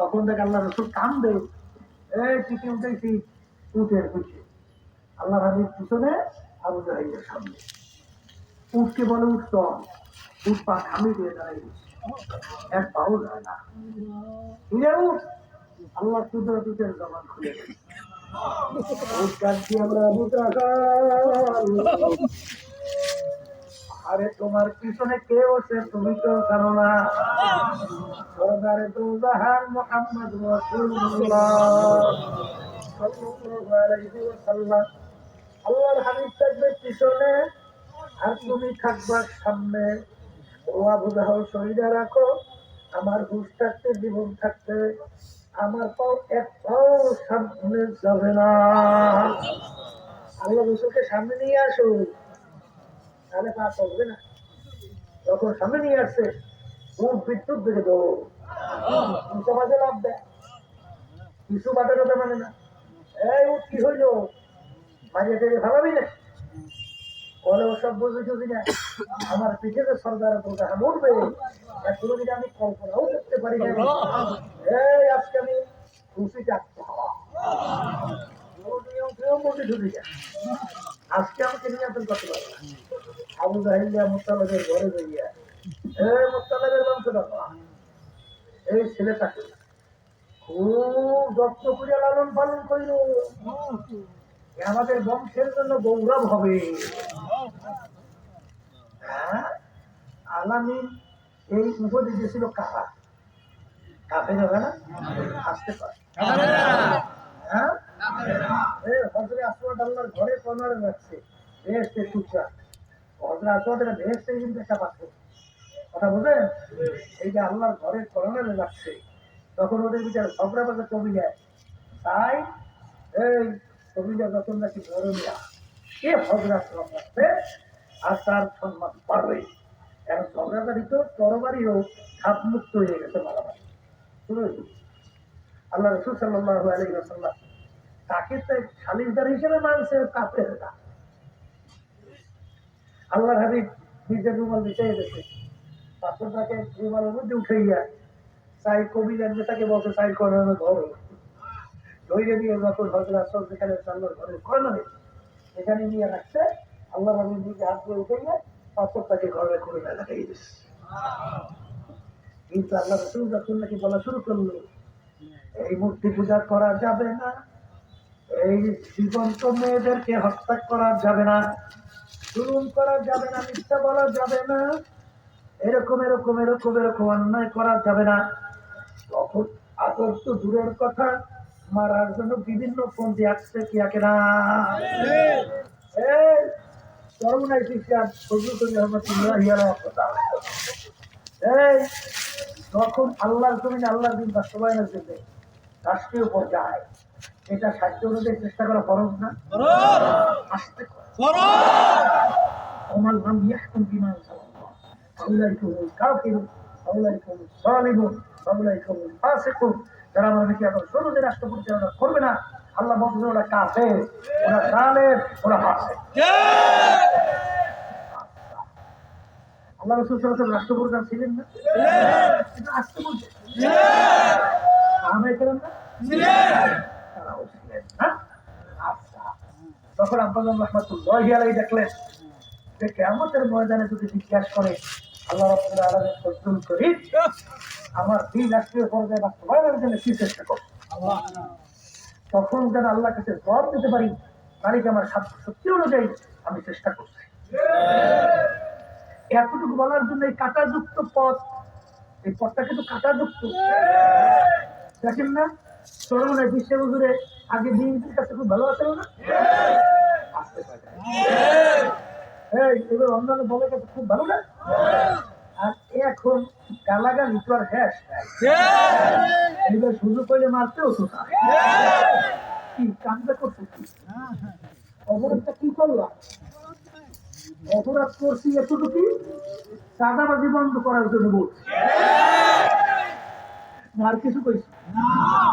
তখন দেখ আল্লাহ রসুল দে এই টিকে উঠেছি উঠের পিছিয়ে আল্লাহ হাবিব পিছনে আবু জাহিদের সামনে। উঠকে বলে, উঠ চল উঠ পা খামি দিয়ে দাঁড়াই এক পাও যায় না। ফিরে উঠ, আল্লাহ কুদরত খুলে উঠ কাঁদছি আমরা আরে তোমার পিছনে কে বসে তুমি তো জানো না। সরদারে তো জাহান মোহাম্মদ ওয়াসাল্লাম। আল্লাহর হাবিব থাকবে পিছনে আর তুমি থাকবা সামনে। ও আবু জাহাল শহীদা রাখো। আমার হুশ থাকতে, জীবন থাকতে আমার পাও এক পাও সামনে যাবে না। আল্লাহ রসুলকে সামনে নিয়ে আসুন তাহলে পা চলবে না। যখন সামনে নিয়ে আসছে উঠ বিদ্যুৎ দৌড় নিচে মাঝে লাভ দেয়। কিছু বাধা কথা মানে না। এই উঠ কি হইল? মাঝে থেকে ভাবাবি না? বলে ওসব বুঝে যদি না। আমার পিঠে যে বলতে হাম উঠবে এখনও যদি আমি কল্পনাও করতে পারি না। এই, আজকে আমি খুশি চাচ্ছি আজকে আমাকে নিয়ন্ত্রণ করতে পারবে না। আবু জাহিল্লা মোত্তালাবের ঘরে যাইয়া মোত্তালাবের দেখা এই ছেলেটাকে খুব যত্ন করে লালন পালন করিল। এ আমাদের বংশের জন্য গৌরব হবে। হ্যাঁ? আলামিন এই উপদেশ দিয়েছিল কারা কাফে যাবে না? আসতে পারে। হ্যাঁ? আল্লাহর ঘরে কর্নারে রাখছে। বেহেস্তে টুকরা। হজরে আসওয়াদের বেহেস্তে কিন্তু পাচ্ছে কথা বুঝলেন? এই যে আল্লাহর ঘরের কর্নারে রাখছে, তখন ওদের বিচার ঝগড়া বাজা কমে যায়। তাই এই কবিরা যখন নাকি গরমিয়া কে হজরে রাখছে আর তার সম্মান বাড়বে। এখন ঝগড়াদারি তো তরবারিও মুক্ত হয়ে গেছে মারামারি। আল্লাহ রসুল সাল্লাহ আলী রসাল্লাম তাকে খালিদার হিসেবে মানছে কাপের না। আল্লাহ হাবিব নিজের রুমাল বিছাই দিয়েছে। পাথরটাকে রুমালের মধ্যে উঠে গিয়া কবি কবিরার তাকে বলছে চাই করানো ধরো ধৈর্য দিয়ে যখন হজর আসল যেখানে আল্লাহর ঘরে কর্নারে এখানে নিয়ে রাখছে আল্লাহ হাবিব নিজে হাত উঠে গিয়ে পাথরটাকে ঘরে করে লাগাই দিচ্ছে কিন্তু আল্লাহ রসুল যখন নাকি বলা শুরু করল, এই মূর্তি পূজা করা যাবে না এই জীবন্ত মেয়েদেরকে হত্যা করা যাবে না, জুলুম করা যাবে না, মিথ্যা বলা যাবে না, এরকম এরকম এরকম এরকম অন্যায় করা যাবে না। তখন আদর তো দূরের কথা, মারার জন্য বিভিন্ন পন্থী আসছে কি আকে না। এই করোনায় শিক্ষা এই তখন আল্লাহর জমিনে আল্লাহর দিন বাস্তবায়নের জন্য রাষ্ট্রীয় পর্যায়ে এটা সাহায্য অনুযায়ী চেষ্টা করা ফরজ না। আসতে আমার নাম ইয়াহকুম বিমান সাউলাইকুম কাফির সাউলাইকুম সালিমুন যারা আমার নাকি এখন শুরুতে রাষ্ট্র পরিচালনা করবে না আল্লাহ বলছে ওরা কাছে ওরা কালের ওরা পাশে আল্লাহ রসুল সাল্লাহ রাষ্ট্র ছিলেন না? রাষ্ট্র না? তখন আব্বাজান রহমাতুল্লাহ আলাই দেখলেন যে কেমতের ময়দানে যদি জিজ্ঞাস করে, আল্লাহ রব্বুল আলামিন সজ্জন করি, আমার দিন রাষ্ট্রীয় পর্যায়ে বাস্তবায়নের জন্য কি চেষ্টা করো তখন যেন আল্লাহ কাছে জবাব দিতে পারি, মালিক আমার সাধ্য শক্তি অনুযায়ী আমি চেষ্টা করছি। এতটুকু বলার জন্য এই কাটাযুক্ত পথ, এই পথটা কিন্তু কাটাযুক্ত। দেখেন না? চরমনে বিশ্বে হুজুরে, আগে বিএনপির কাছে খুব ভালো আছে না? এই, এবার অন্যান্য দলের কাছে খুব ভালো না? আর এখন গালাগালি তো আর এবার সুযোগ পেলে মারতেও তো না। কি কামটা করছ কি? অপরাধটা কি করলাম অপরাধ করছি এতটুকু চাঁদাবাজি বন্ধ করার জন্য বলছি। আর কিছু কইছি? হ্যাঁ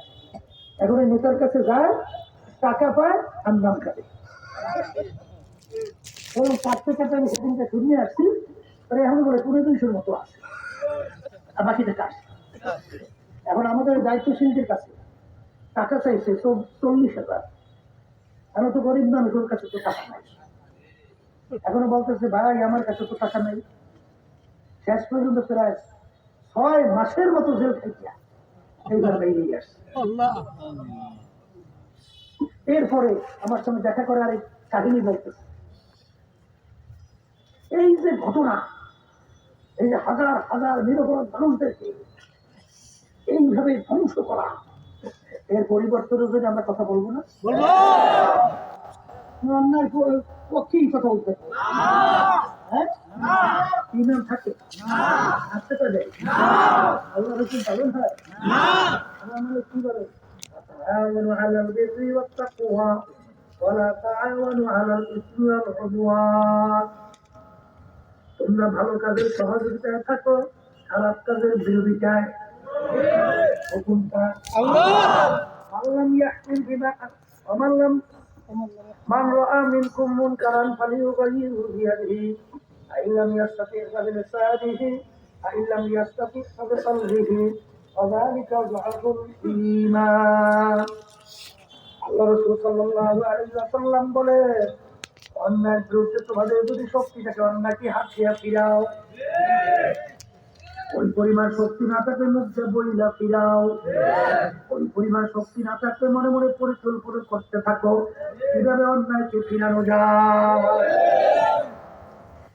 এখন ওই নেতার কাছে যায়, টাকা পায়, আর নাম কাটে এবং কাটতে কাটতে আমি সেদিনটা শুনিয়ে আসছি এখন বলে পুরো দুইশোর মতো আছে, আর বাকিটা কাজ এখন আমাদের দায়িত্বশীলদের কাছে টাকা চাইছে চল- চল্লিশ হাজার। আমি তো গরিব মানুষ, ওর কাছে তো টাকা নাই। এখনও বলতেছে, ভাই, আমার কাছে তো টাকা নেই। শেষ পর্যন্ত প্রায় ছয় মাসের মতো জেল খাইয়া এইবার বেরিয়ে আসছে। এরপরে আমার সঙ্গে দেখা করে আরেক কাহিনী বলতেছে। এই যে ঘটনা এই যে হাজার হাজার নিরপরাধ মানুষদেরকে এইভাবে ধ্বংস করা এর পরিবর্তনের জন্য আমরা কথা বলব না। অন্যায় পক্ষেই কথা বলতে ইমান থাকে আসতে পারে আল্লাহ রসুন পালন হয় আল্লাহ আমাদের কি বলে تعاونوا على البر والتقوى ولا تعاونوا على الاثم والعدوان তোমরা ভালো কাজের সহযোগিতায় থাকো খারাপ কাজের বিরোধিতায় হুকুমটা আল্লাহ ইয়াহকুম বিমা ومن لم من رأى منكم منكرا فليغيره بيده فإن لم يستطع فبلسانه فإن لم يستطع فبقلبه وذلك ضعف الإيمان আল্লাহ রসুল সাল্লাল্লাহু আলাইহি ওয়াসাল্লাম বলে অন্যায়ের বিরুদ্ধে তোমাদের যদি শক্তি থাকে অন্যায়কে হাতিয়া ফিরাও ওই পরিমাণ শক্তি না থাকলে মুখে বইলা ফিরাও ওই পরিমাণ শক্তি না থাকলে মনে মনে পরিকল্পনা করতে থাকো কিভাবে অন্যায়কে ফিরানো যায়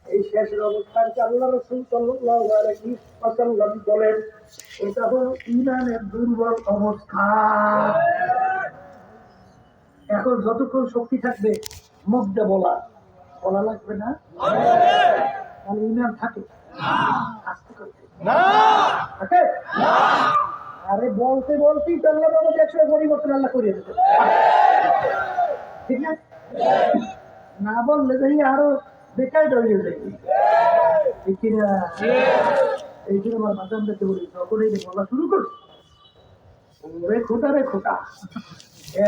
এই শেষের অবস্থানকে আল্লাহ রসুল বলেন এটা হলো ইমানের দুর্বল অবস্থা। এখন যতক্ষণ শক্তি থাকবে মুখ দিয়ে বলা বলা লাগবে না? তাহলে ইমান থাকে। আরে বলতে বলতেই তো আল্লাহ বাবা একশো পরিবর্তন আল্লাহ করিয়ে দিতে ঠিক আছে না বললে দেখি আরও জন্য আমার মাঝামদেরকে বলি যখন এই বলা শুরু করছে রে খোটা রে খোটা।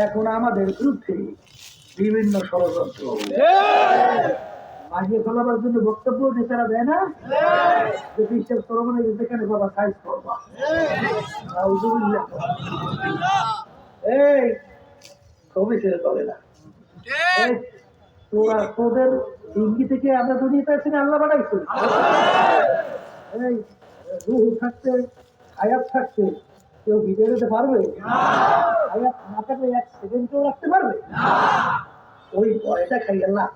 এখন আমাদের বিরুদ্ধে বিভিন্ন ষড়যন্ত্র। মাঝে ফেলাবার জন্য বক্তব্য নেতারা দেয় না যে বিশ্বাস করব না যেখানে বাবা সাইজ করবা। এই ছবি ছেড়ে চলে না তোরা তোদের ইঙ্গি থেকে আমরা দুনিয়া পাইছি না আল্লাহ বানাইছি। এই রুহ থাকতে আয়াত থাকতে কেউ ভিডিও দিতে পারবে? আয়াত না থাকলে এক সেকেন্ড কেউ রাখতে পারবে? ওই ভয়টা খাই আল্লাহ।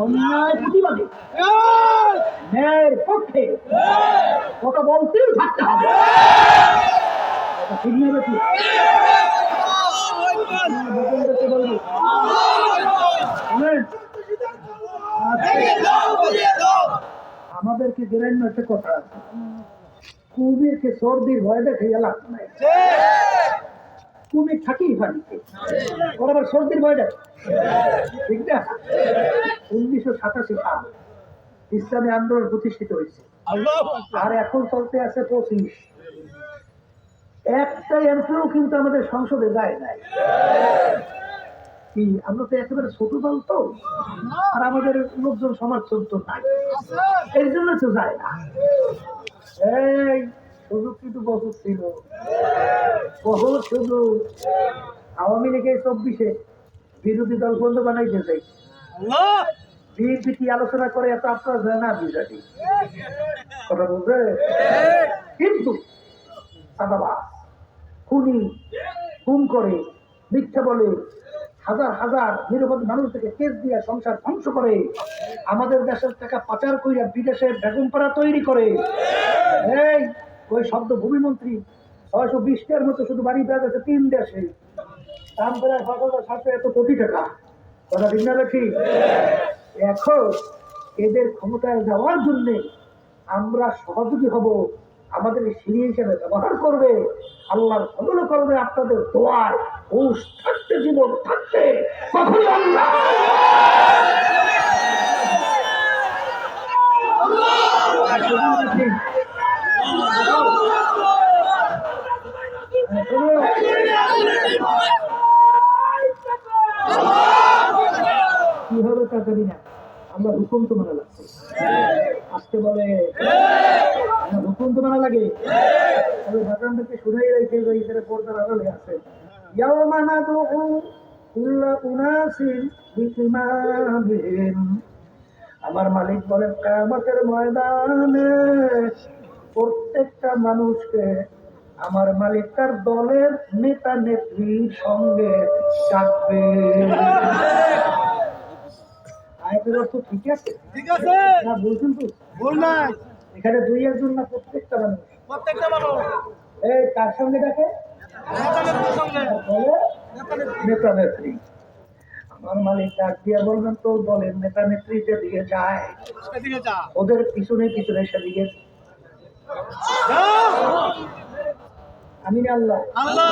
অন্যায় প্রতিবাদে। ন্যায়ের পক্ষে। কথা বলতেই থাকতে হবে। ঠিক না বেশি বসন্তকে বলব শুনেন? আমাদেরকে গ্রাম্য একটা কথা আছে। কুমিরকে সর্দির ভয় দেখে লাভ কুমির থাকেই পানিতে ওর আবার সর্দির ভয় দেখে। ঠিক না? উনিশশো সাতাশি সাল ইসলামী আন্দোলন প্রতিষ্ঠিত হয়েছে। আর এখন চলতে আছে পঁচিশ। একটা এমপিও কিন্তু আমাদের সংসদে যায় নাই। কি? আমরা তো একেবারে ছোট দল তো। আর আমাদের লোকজন সমর্থন তো নাই। এর জন্য তো যায় না। এই সুযোগ কিন্তু বহু ছিল। বহু সুযোগ আওয়ামী লীগের চব্বিশে বিরোধী দল বন্ধ বানাইতে চাই। বিএনপি কি আলোচনা করে এত আপনার যায় না, বিজেপি। কথা বলবে কিন্তু সাদাবাস খুনি, খুন করে, মিথ্যা বলে হাজার হাজার নিরাপদ মানুষ থেকে কেস দিয়ে সংসার ধ্বংস করে। আমাদের দেশের টাকা পাচার কইরা বিদেশে বেগুন পাড়া তৈরি করে। এই, ওই শব্দ ভূমিমন্ত্রী ছয়শো বিশটার মতো শুধু বাড়ি গেছে তিন দেশে। দাম প্রায় পাঁচ হাজার সাতশো এত কোটি টাকা। কথা ঠিক না ঠিক এখন এদের ক্ষমতায় যাওয়ার জন্য আমরা সহযোগী হব। আমাদের সিঁড়ি হিসেবে ব্যবহার করবে। আল্লাহর ফজল করবে আপনাদের হুশ থাকতে জীবন থাকতে কখনো কি আমরা হুকুম তো মানা লাগছে। আজকে বলে হ্যাঁ, হুকুম তো মানা লাগে। তবে ভাষণটাকে শুনেই রেখে পর্দার আড়ালে আছে। ইয়াওমা নাদউ কুল্লা উনাসিন বিইমামিহিম আমার মালিক বলেন কিয়ামতের ময়দানে প্রত্যেকটা মানুষকে আমার মালিক তার দলের নেতা নেত্রীর সঙ্গে ডাকবে। আয়াতের অর্থ ঠিক আছে? ঠিক আছে। না বলছেন তো ভুল নাই। এখানে দুই একজন না প্রত্যেকটা মানুষ। প্রত্যেকটা মানুষ। এই কার সঙ্গে ডাকে? বলে নেতা নেত্রী। আমার মালিক ডাক দিয়ে বলবেন তো দলের নেতা নেত্রী যেদিকে যায় যা। ওদের পিছনে পিছনে সেদিকে। আমি আল্লাহ। আল্লাহ।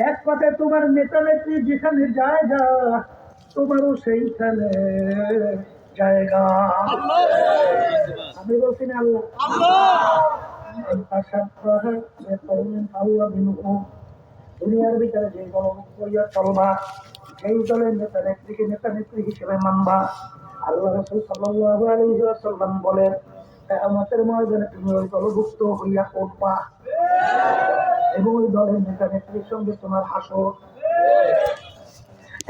এক কথায় তোমার নেতা নেত্রী যেখানে জায়গা তোমারও সেইখানে জায়গা। আমি বলছি না আল্লাহ। দুনিয়ার ভিতরে যে দল করিয়া চলবা, সেই দলের নেতা নেত্রীকে নেতা নেত্রী হিসেবে মানবা। আল্লাহ রসুল সাল্লাল্লাহু আলাইহি ওয়াসাল্লাম বলেন আমাদের ময়দানে তুমি ওই দলভুক্ত হইয়া উঠবা এবং ওই দলের নেতা নেত্রীর সঙ্গে তোমার হাসো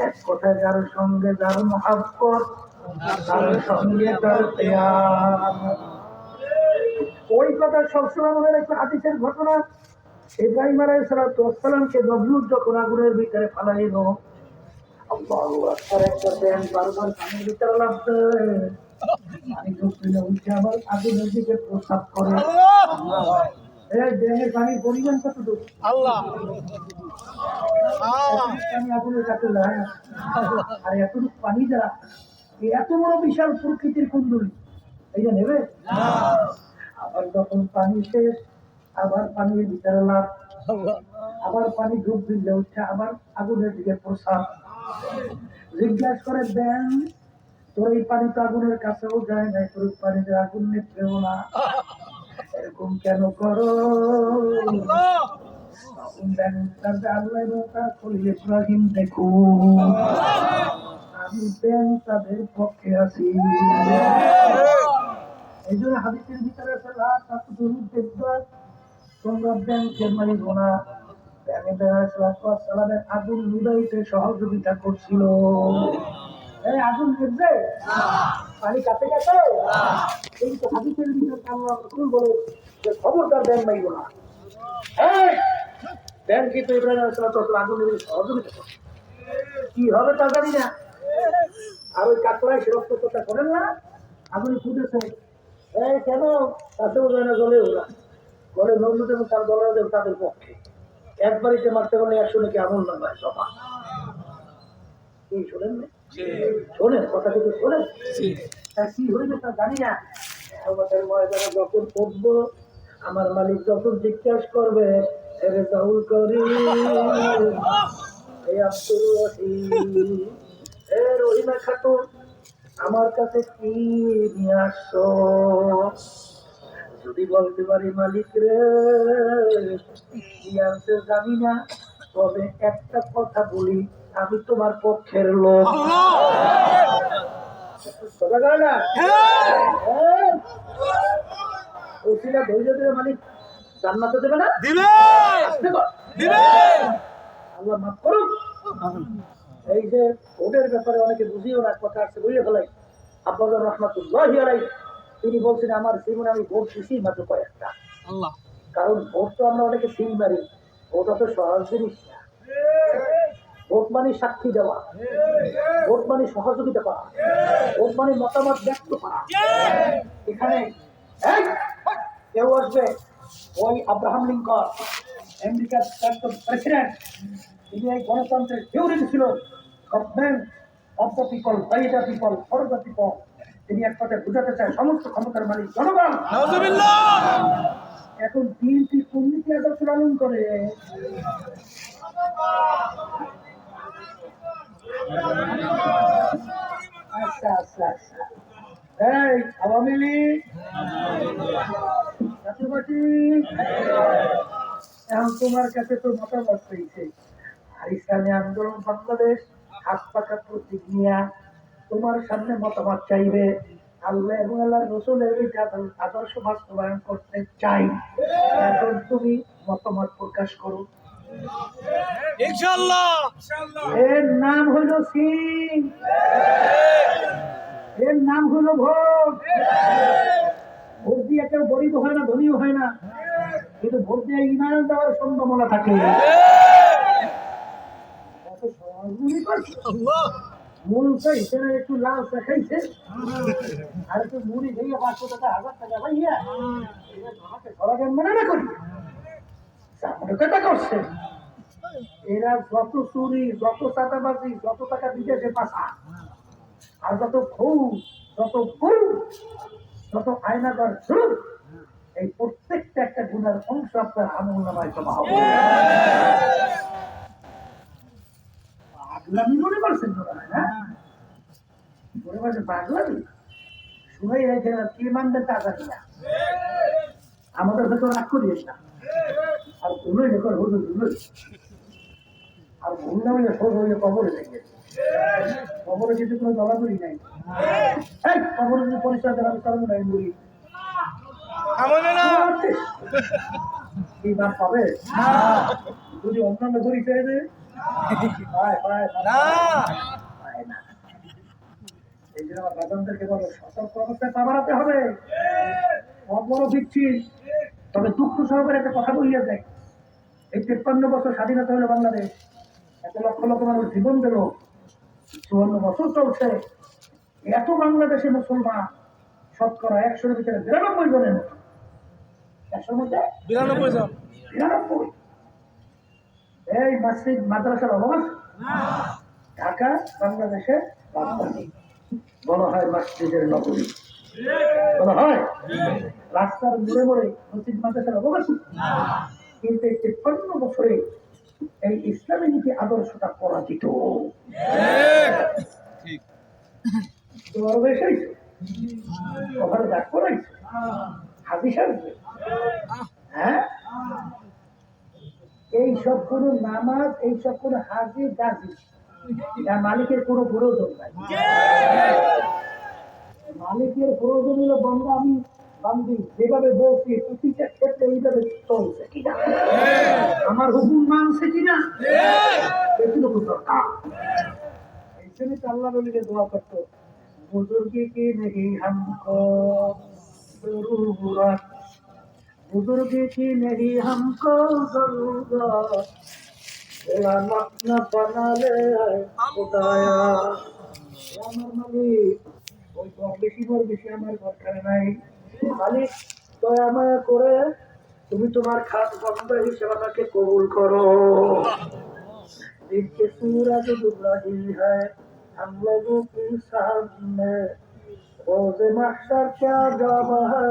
এক কথায় যার সঙ্গে যার মহাব্বত, তার সঙ্গে তার পেয়ার ওই কথা সবসময় মনে রাখবে হাদিসের ঘটনা। ইব্রাহিম আলাই সালাতামকে নবলুর যখন আগুনের ভিতরে ফালাইল আগুনের দিকে প্রস্তাব করে। এই দেহের পানির পরিমাণ কতটুকু? আল্লাহ। পানি আগুনের কাছে আর এতটুকু পানি এই এত বড় বিশাল প্রকৃতির কুণ্ডলী এইটা নেবে? আবার যখন পানি শেষ, আবার পানির ভিতরে লাভ আবার পানি ডুব দিলে উঠছে আবার আগুনের দিকে প্রসাদ। জিজ্ঞাসা করে, দেন, তোর এই পানি তো আগুনের কাছেও যায় না তোর পানিতে আগুন নেত্রেও না। এরকম কেন করো? দেখুন। আমি তাদের পক্ষে আছি। এই জন্য হাদিসের ভিতরে আছে লা তাকুতুল বিদ্যাত তোমরা ব্যাংকে মারিব না ব্যাংকে সালামের আগুন নিবাইতে সহযোগিতা করছিল। এই আগুন নিভবে পানি কাছে গেছে? এই তো হাদিসের ভিতরে বলে যে খবরদার ব্যাংক মারিব না ব্যাংক কিন্তু ইব্রাহিম আগুন সহযোগিতা করছে। কি হবে তা জানি না। আর ওই কাকড়ায় সে করেন না? আগুন ফুটেছে। এই কেন? যায় না জলেও না ঘরে নজরুল এবং তার দলের তাদের পক্ষে। একবারিতে মারতে পারলে একশো নাকি আগুন না হয় সভা কি শোনেন না? শোনেন কথা কিন্তু শোনেন? কি হইবে তা জানি না। আমাদের ময়দানে যখন পড়ব আমার মালিক যখন জিজ্ঞাসা করবে এরে করি এই রহিম এ রহিমা খাতুন আমার কাছে কি নিয়ে আসছো যদি বলতে পারি মালিক রে কি আনছে জানি না তবে একটা কথা বলি আমি তোমার পক্ষের লোক। না? হ্যাঁ। ওসিলা ধৈর্য ধরে মালিক জান্নাতে দেবে না? দিবে। দিবে। আল্লাহ মাফ করুন এই যে ভোটের ব্যাপারে অনেকে বুঝিও না কথা আছে বুঝে ফেলাই। আব্বাস রহমাতুল্লাহ আলাই তিনি বলছেন আমার জীবনে আমি ভোট দিছি মাত্র কয়েকটা। কারণ ভোট তো আমরা অনেকে সিল মারি ভোট অত সহজ জিনিস না। ভোট মানে সাক্ষী দেওয়া ভোট মানে সহযোগিতা করা ভোট মানে মতামত ব্যক্ত করা। এখানে কেউ আসবে ওই আব্রাহাম লিঙ্কন আমেরিকার প্রেসিডেন্ট তিনি এই গণতন্ত্রের থিওরি ছিল government of the people by the people for the people তিনি এক কথায় বুঝাতে চায় সমস্ত ক্ষমতার মালিক জনগণ। নাউজুবিল্লাহ! এখন বিএনপি আদর্শ পালন করে? আচ্ছা আচ্ছা আচ্ছা। এই আওয়ামী লীগ এখন তোমার কাছে তো মতামত পেয়েছে ইসলামী আন্দোলন বাংলাদেশ হাত পাকা প্রতীক নিয়া তোমার সামনে মতামত চাইবে। আল্লাহ এবং আল্লাহ রসুলের আদর্শ বাস্তবায়ন করতে চাই। এখন তুমি মতামত প্রকাশ করো। এর নাম হইল সিং এর নাম হইল ভোট। ভোট দিয়ে কেউ গরিব হয় না ধনীও হয় না। কিন্তু ভোট দিয়ে ইমান দেওয়ার সম্ভাবনা থাকে। চাইছে না একটু লাল চা আর একটু মুড়ি ভেঙে হাজার টাকা করছে? এরা যত চুরি, যত চাঁদাবাজি, যত টাকা বিদেশে পাঠা, আর যত খুন যত খুন, যত আয়নাগর চুর, এই প্রত্যেকটা একটা গুণের অংশ আপনার আমল জমা হবে। পাগলামি মনে করছেন তোরা না মনে করছে পাগলামি শুনেই রেখে কি মানবে তা জানি না। আমাদের ভেতর রাগ করিস না। আর ভুলোই দেখো হুজুর ভুলোই আর ভুল না হইলে সব হইলে কবরে থেকে কবরে কিন্তু কোনো দলাদলি নাই। কবরে যদি পরিচয় দেওয়ার কারণ নাই আমনে না। পাবে। যদি অন্যান্য পরিচয় দেয় না। এই জন্য বাজানদেরকে বলো সতর্ক অবস্থায় পা বাড়াতে হবে সব দিচ্ছি তবে দুঃখ সহকারে একটা কথা বলিয়া যায় এই তেপ্পান্ন বছর স্বাধীনতা হলো বাংলাদেশ। এত লক্ষ লক্ষ মানুষ জীবন দিল। চুয়ান্ন বছর চলছে। এত বাংলাদেশে মুসলমান শতকরা একশোর ভিতরে বিরানব্বই জনের মতো। একশোর মধ্যে? বিরানব্বই জন। বিরানব্বই। এই মসজিদ মাদ্রাসার অভাব? ঢাকা রাজধানী। বলা হয় মসজিদের নগরী। বলা হয়? রাস্তার মোড়ে মোড়ে মসজিদ মাদ্রাসার অভাব কিন্তু এই তিপ্পান্ন বছরে এই ইসলামী নীতি আদর্শটা পরাজিত। ওখানে ডাক করাইছে হাদিস আসবে হ্যাঁ? এই সব কোনো নামাজ, এই সব কোনো হাজি গাজি মালিকের কোনো প্রয়োজন নাই। মালিকের প্রয়োজন হলো বন্ধ, আমি বান্দি, যেভাবে বলছি, প্রতিটা ক্ষেত্রে এইভাবে চলছে কিনা আমার হুকুম মানছে কিনা এটুকু দরকার। এই জন্য আল্লাহ নবীকে দোয়া করতো, বুজুর্গে কি নেই জরুরত बुजुर्ग की नहीं हमको जरूरत तेरा मत न बना ले खुदाया আমার মালিক ওই কম বেশি বড় বেশি আমার দরকার নাই মালিক দয়া মায়া করে তুমি তোমার খাত বন্ধ হিসেবে আমাকে কবুল করো দিনকে सूरज डूब रही है हम लोगों के सामने रोज महशर क्या जब है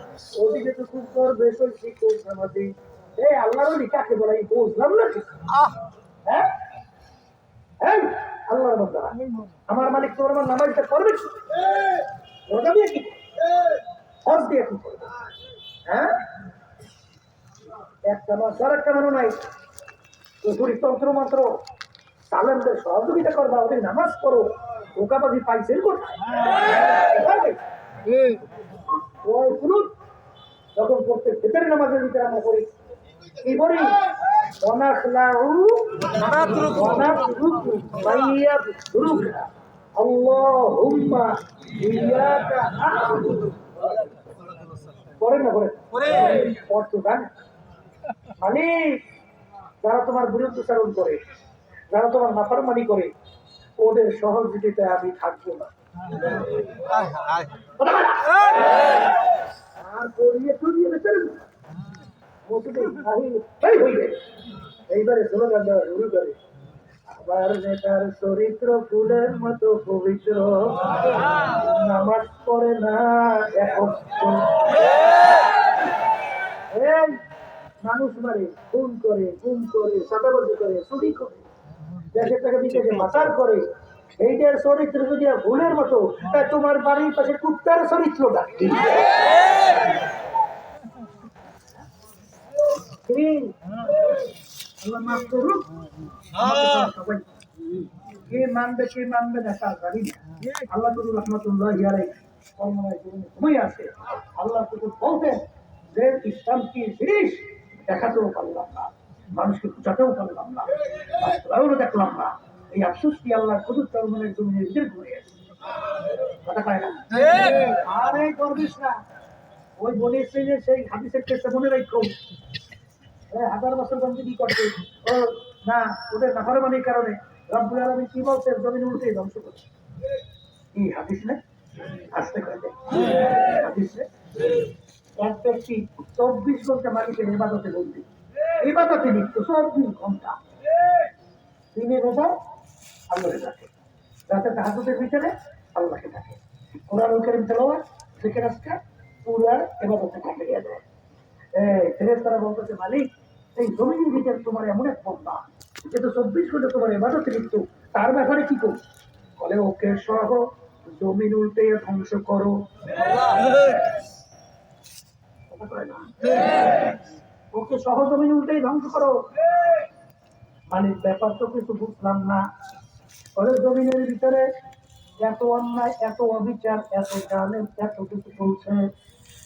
ওদিকে তো খুব করবে সত্যি সমাধি এই আল্লাহ বলি কাকে বলে আমি বুঝলাম না কিছু। হ্যাঁ? আল্লাহর বান্দা। আমার মালিক তোমার আমার নামাজটা করবে কি? রোজা দিয়ে কি? হজ দিয়ে কি করবে? হ্যাঁ? একটা মাস আর একটা নাই। তন্ত্র মন্ত্র তালেমদের সহযোগিতা করবা ওদের নামাজ ধোকাবাজি পাইছেন কোথায়? ওই কুনুত যখন করতে ভেতরে নামাজের ভিতরে আমরা করি কি করি করেন না করেন যারা তোমার বিরুদ্ধাচারণ করে যারা তোমার নাফারমানি করে ওদের সহযোগিতায় আমি থাকব না কথা বলা। আর করিয়ে টরিয়ে বেচারেন না। মসজিদে বাহির এই হইবে। এইবারে শুরু করে আবার নেতার চরিত্র ফুলের মতো পবিত্র নামাজ পড়ে না এই মানুষ মারে খুন করে গুম করে সাদাবাজি করে চুরি করে দেশের টাকা বিদেশে পাচার করে এইটার চরিত্র যদি ভুলের মতো তা তোমার বাড়ির পাশে কুত্তার চরিত্রটা কি? কি? আল্লাহ মাফ। কে মানবে কে মানবে না তা জানি আল্লাহ করুন রহমতুল্লাহ ইয়ারে কর্মনায় জীবনে ঘুমিয়ে আছে আল্লাহ করুন বলতেন যে ইসলাম কি জিনিস দেখাতেও পারলাম না মানুষকে বুঝাতেও পারলাম না দেখলাম না এই আফসোসটি আল্লাহ কুদুর চরমনের জন্য নিজের ঘুরে আছে আরে করবিস না ওই বলেছে যে সেই হাদিসের কেসে মনে রাখো হাজার বছর বন্দী করছে। ও, না, ওদের নাফরমানির কারণে রব্বুল আলামিন কি বলছেন? জমিন উল্টে ধ্বংস করছে। কি, হাদিস না আসতে দেয়। হাদিস? এক চব্বিশ ঘণ্টা মালিকের ইবাদতে বন্দি। ইবাদতে লিপ্ত, চব্বিশ ঘণ্টা। দিনে রোজা আল্লাহকে ডাকে রাতে তাহাজুদের ভিতরে আল্লাহকে ডাকে। কোরআন করিম তেলাওয়াত জিকির আজকার পুরা ইবাদতে কাটিয়ে দেয়। এই, ফেরেশতারা বলতেছে, মালিক এই জমিনের ভিতরে তোমার এমন এক বন্ধা যে তো চব্বিশ ঘণ্টা তোমার এবাদতে লিপ্ত, তার ব্যাপারে কি করো? বলে, ওকে সহ, জমিন উল্টে ধ্বংস করো। ওকে সহ, জমিন উল্টে ধ্বংস করো। মানে ব্যাপার তো কিছু বুঝলাম না। ওদের জমিনের ভিতরে এত অন্যায়, এত অবিচার, এত জালেম, এত কিছু চলছে।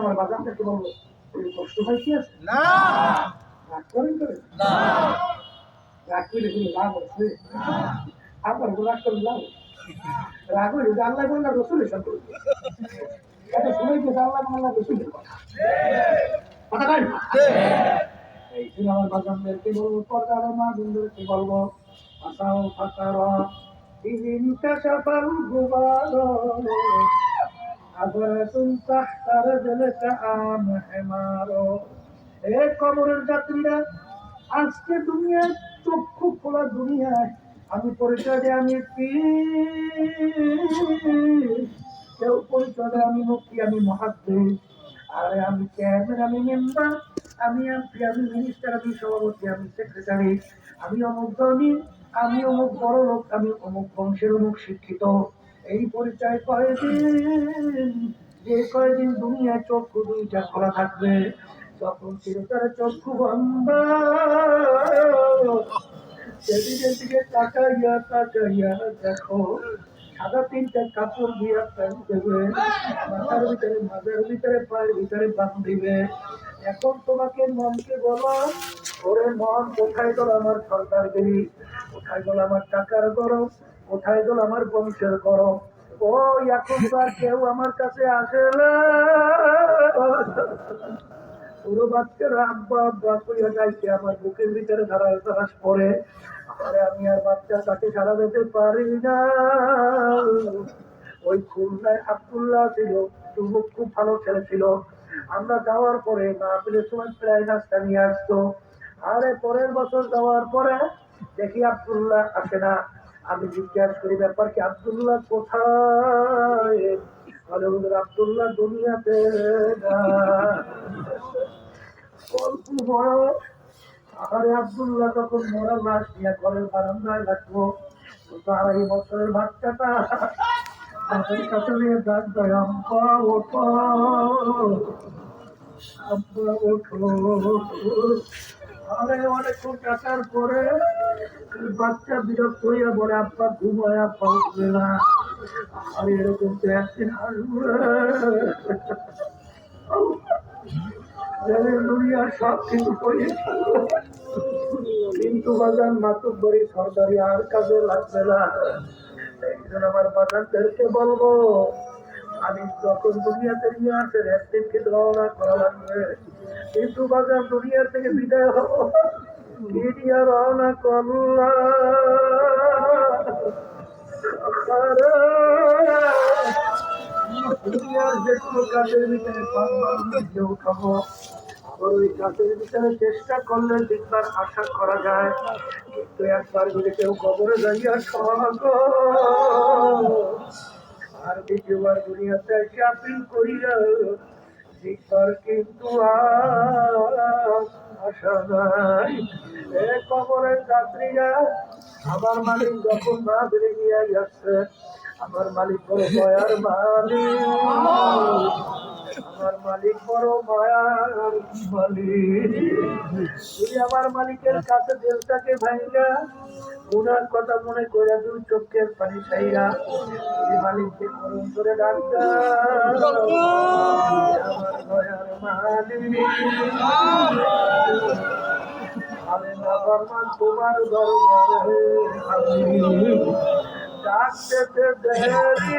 আমার বাজারটাকে বলব কষ্ট রাগ করেন আল্লাহ বললে রসুলের সাথে এত সময় যে আল্লাহ আমার বলব? পর্দার মা বিন্দুরকে বলব? আজকে দুনিয়ার চক্ষু খোলা দুনিয়ায়। আমি পরিচয় দিই, আমি। কেউ পরিচয় দেয়, আমি মুক্তি, আমি মহাদ্দেশ। আরে আমি চেয়ারম্যান আমি মেম্বার আমি এমপি আমি মিনিস্টার আমি সভাপতি, আমি সেক্রেটারি আমি অমুক আমি অমুক বড় লোক, আমি অমুক বংশের অমুক শিক্ষিত। এই পরিচয় কয়দিন, যে কয়দিন দুনিয়ায় চক্ষু দুইটা খোলা থাকবে যখন চিরতার চক্ষু বন্ধ। সেদিনের দিকে তাকাইয়া তাকাইয়া দেখো, সাদা তিনটা কাপড় দিয়া প্যান্ট দেবে, মাথার ভিতরে মাথার ভিতরে, পায়ের ভিতরে বান্ধিবে এখন তোমাকে মনকে বলো, ওরে মন, কোথায় গেল আমার সরকার গেলি কোথায় গেল আমার টাকার গরম? কোথায় গেল আমার বংশের গরম? ও আর কেউ আমার কাছে আসে না। পুরো না। খুব ভালো ছেলে ছিল। আমরা যাওয়ার পরে পেলে সময় প্রায় নাস্তা নিয়ে আসতো। আরে পরের বছর যাওয়ার পরে দেখি আব্দুল্লাহ আসে না। আমি জিজ্ঞাসা করি, ব্যাপার কি আব্দুল্লাহ কোথায়? আব্দুল্লাহ দুনিয়াতে আরে আব্দুল্লাহ, তখন মরা লাশ নিয়ে ঘরের বারান্দায় রাখব। আড়াই বছরের বাচ্চাটা তাদের কাছে পরে বাচ্চা বিরক্ত হইয়া বলে, আব্বা, ঘুমায় উঠবে না। আর এরকম তো একদিন সব কিন্তু বাজার মাতুক বাড়ি সরকারি আর কাজে লাগবে না। একজন আমার বাজারদেরকে বলব আমি যখন দুনিয়াতে নিয়ে আসে? একদিনকে রওনা করা লাগবে। কিন্তু বাজার দুনিয়া থেকে বিদায় হব দিয়া রওনা করলাম দুনিয়ার যে কোনো কাজের ভিতরে নিজে উঠাবো। ওই কাজের ভিতরে চেষ্টা করলে দেখবার আশা করা যায়। কিন্তু একবার যদি কেউ কবরে যাইয়া সহগ আর দ্বিতীয়বার দুনিয়াতে এসে আপিল করিয়া দেখবার কিন্তু আশা নাই। এ কবরের যাত্রীরা, আমার মালিক যখন না বেড়ে গিয়ে যাচ্ছে আমার মালিক দয়ার মালিক। আমার মালিক বড় মায়ার মালিক। তুই আমার মালিকের কাছে দেলটাকে ভাইরা ওনার কথা মনে করে দুই চোখের পানি ছাইরা তুই মালিককে করুন করে ডাক্তার আমার দয়ার মালিক। আমি না ফরমান তোমার দরবারে আমি ডাকতে দেরি।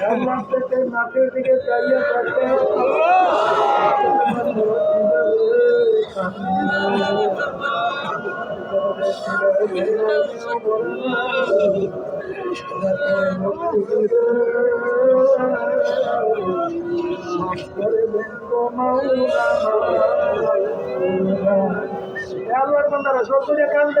নামা করে নাকের দিকে চাইয়া থাকে বন্ধারা সব করে কান্দে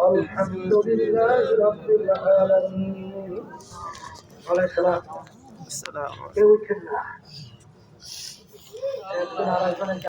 الحمد لله رب العالمين عليه السلام কেউ 哎是他的专门夹